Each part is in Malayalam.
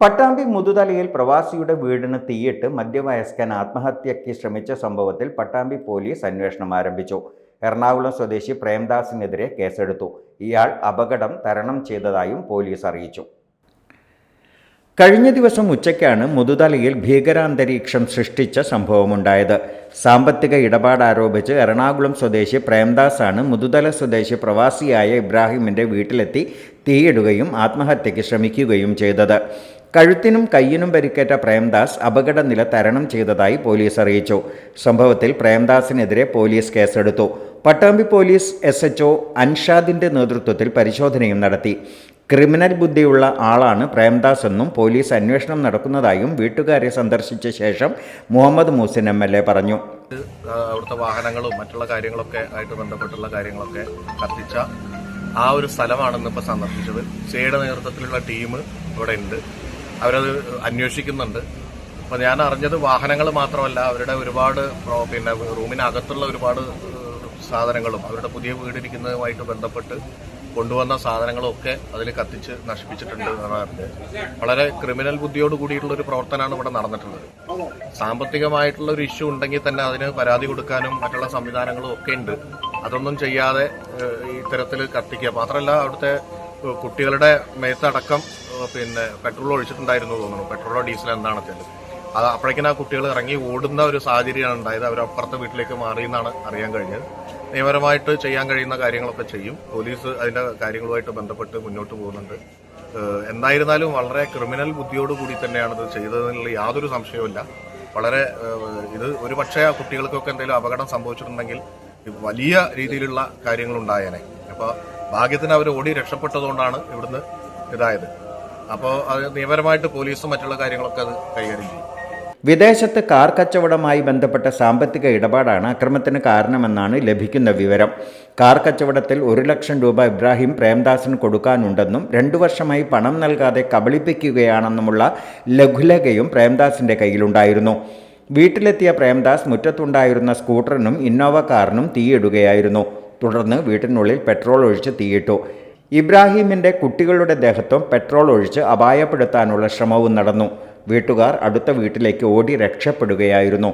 പട്ടാമ്പി മുതുതലയിൽ പ്രവാസിയുടെ വീടിന് തീയിട്ട് മധ്യവയസ്കൻ ആത്മഹത്യയ്ക്ക് ശ്രമിച്ച സംഭവത്തിൽ പട്ടാമ്പി പോലീസ് അന്വേഷണം ആരംഭിച്ചു. എറണാകുളം സ്വദേശി പ്രേംദാസിനെതിരെ കേസെടുത്തു. ഇയാൾ അപകടം തരണം ചെയ്തതായും പോലീസ് അറിയിച്ചു. കഴിഞ്ഞ ദിവസം ഉച്ചയ്ക്കാണ് മുതുതലയിൽ ഭീകരാന്തരീക്ഷം സൃഷ്ടിച്ച സംഭവമുണ്ടായത്. സാമ്പത്തിക ഇടപാട് ആരോപിച്ച് എറണാകുളം സ്വദേശി പ്രേംദാസാണ് മുതുതല സ്വദേശി പ്രവാസിയായ ഇബ്രാഹിമിന്റെ വീട്ടിലെത്തി തീയിടുകയും ആത്മഹത്യയ്ക്ക് ശ്രമിക്കുകയും ചെയ്തത്. കഴുത്തിനും കയ്യിനും പരിക്കേറ്റ പ്രേംദാസ് അപകടനില തരണം ചെയ്തതായി പോലീസ് അറിയിച്ചു. സംഭവത്തിൽ പ്രേംദാസിനെതിരെ പോലീസ് കേസെടുത്തു. പട്ടാമ്പി പോലീസ് എസ് എച്ച് അൻഷാദിന്റെ നേതൃത്വത്തിൽ പരിശോധനയും നടത്തി. ക്രിമിനൽ ബുദ്ധിയുള്ള ആളാണ് പ്രേംദാസ് എന്നും പോലീസ് അന്വേഷണം നടക്കുന്നതായും വീട്ടുകാരെ സന്ദർശിച്ച ശേഷം Muhammad Muhsin M L A പറഞ്ഞു. അവിടുത്തെ വാഹനങ്ങളും മറ്റുള്ള കാര്യങ്ങളൊക്കെ ആയിട്ട് ബന്ധപ്പെട്ടുള്ള കാര്യങ്ങളൊക്കെ കത്തിച്ച ആ ഒരു സ്ഥലമാണെന്ന് ഇപ്പോൾ സന്ദർശിച്ചത്. സിയുടെ നേതൃത്വത്തിലുള്ള ടീം ഇവിടെ ഉണ്ട്. അവരത് അന്വേഷിക്കുന്നുണ്ട്. അപ്പോൾ ഞാൻ അറിഞ്ഞത് വാഹനങ്ങൾ മാത്രമല്ല അവരുടെ ഒരുപാട് പിന്നെ റൂമിനകത്തുള്ള ഒരുപാട് സാധനങ്ങളും അവരുടെ പുതിയ വീടിരിക്കുന്നതുമായിട്ട് ബന്ധപ്പെട്ട് കൊണ്ടുവന്ന സാധനങ്ങളും ഒക്കെ അതിൽ കത്തിച്ച് നശിപ്പിച്ചിട്ടുണ്ട് എന്നാണ് വളരെ ക്രിമിനൽ ബുദ്ധിയോട് കൂടിയിട്ടുള്ള ഒരു പ്രവർത്തനമാണ് ഇവിടെ നടന്നിട്ടുള്ളത്. സാമ്പത്തികമായിട്ടുള്ള ഒരു ഇഷ്യൂ ഉണ്ടെങ്കിൽ തന്നെ അതിന് പരാതി കൊടുക്കാനും മറ്റുള്ള സംവിധാനങ്ങളും ഒക്കെ ഉണ്ട്. അതൊന്നും ചെയ്യാതെ ഇത്തരത്തിൽ കത്തിക്കുക. മാത്രമല്ല അവിടുത്തെ കുട്ടികളുടെ മേത്തടക്കം പിന്നെ പെട്രോൾ ഒഴിച്ചിട്ടുണ്ടായിരുന്നു തോന്നുന്നു. പെട്രോളോ ഡീസലോ എന്താണ് അത്? അപ്പോഴേക്കും ആ കുട്ടികൾ ഇറങ്ങി ഓടുന്ന ഒരു സാഹചര്യമാണ് ഉണ്ടായത്. അവർ അപ്പുറത്തെ വീട്ടിലേക്ക് മാറിയെന്നാണ് അറിയാൻ കഴിഞ്ഞത്. നിയമപരമായിട്ട് ചെയ്യാൻ കഴിയുന്ന കാര്യങ്ങളൊക്കെ ചെയ്യും. പോലീസ് അതിന്റെ കാര്യങ്ങളുമായിട്ട് ബന്ധപ്പെട്ട് മുന്നോട്ട് പോകുന്നുണ്ട്. എന്തായിരുന്നാലും വളരെ ക്രിമിനൽ ബുദ്ധിയോട് കൂടി തന്നെയാണ് ഇത് ചെയ്തതെന്നുള്ള യാതൊരു സംശയവുമില്ല. വളരെ ഇത് ഒരു പക്ഷേ ആ കുട്ടികൾക്കൊക്കെ എന്തെങ്കിലും അപകടം സംഭവിച്ചിട്ടുണ്ടെങ്കിൽ വലിയ രീതിയിലുള്ള കാര്യങ്ങൾ ഉണ്ടായേനെ അപ്പോൾ ഭാഗ്യത്തിന് അവർ ഓടി രക്ഷപ്പെട്ടതുകൊണ്ടാണ് ഇവിടുന്ന് ഇതായത്. അപ്പോൾ അത് നിയമപരമായിട്ട് പോലീസും മറ്റുള്ള കാര്യങ്ങളൊക്കെ അത് കൈകാര്യം ചെയ്യും. വിദേശത്ത് കാർ കച്ചവടമായി ബന്ധപ്പെട്ട സാമ്പത്തിക ഇടപാടാണ് അക്രമത്തിന് കാരണമെന്നാണ് ലഭിക്കുന്ന വിവരം. കാർ കച്ചവടത്തിൽ ഒരു ലക്ഷം രൂപ ഇബ്രാഹിം പ്രേംദാസിന് കൊടുക്കാനുണ്ടെന്നും രണ്ടു വർഷമായി പണം നൽകാതെ കബളിപ്പിക്കുകയാണെന്നുമുള്ള ലഘുലേഖയും പ്രേംദാസിന്റെ കയ്യിലുണ്ടായിരുന്നു. വീട്ടിലെത്തിയ പ്രേംദാസ് മുറ്റത്തുണ്ടായിരുന്ന സ്കൂട്ടറിനും ഇന്നോവ കാറിനും തീയിടുകയായിരുന്നു. തുടർന്ന് വീട്ടിനുള്ളിൽ പെട്രോൾ ഒഴിച്ച് തീയിട്ടു. ഇബ്രാഹിമിന്റെ കുട്ടികളുടെ ദേഹത്തും പെട്രോൾ ഒഴിച്ച് അപായപ്പെടുത്താനുള്ള ശ്രമവും നടന്നു. വീട്ടുകാർ അടുത്ത വീട്ടിലേക്ക് ഓടി രക്ഷപ്പെടുകയായിരുന്നു.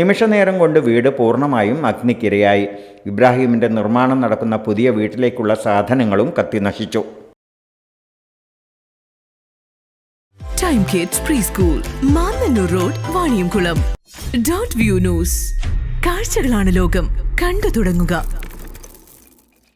നിമിഷനേരം കൊണ്ട് വീട് പൂർണമായും അഗ്നിക്കിരയായി. ഇബ്രാഹിമിന്റെ നിർമ്മാണം നടക്കുന്ന പുതിയ വീട്ടിലേക്കുള്ള സാധനങ്ങളും കത്തിനശിച്ചു. Time kids pre school Mannannur road Vaniyamkulam dot view news കാഴ്ചകളാണ് ലോകം. കണ്ടു തുടങ്ങുക.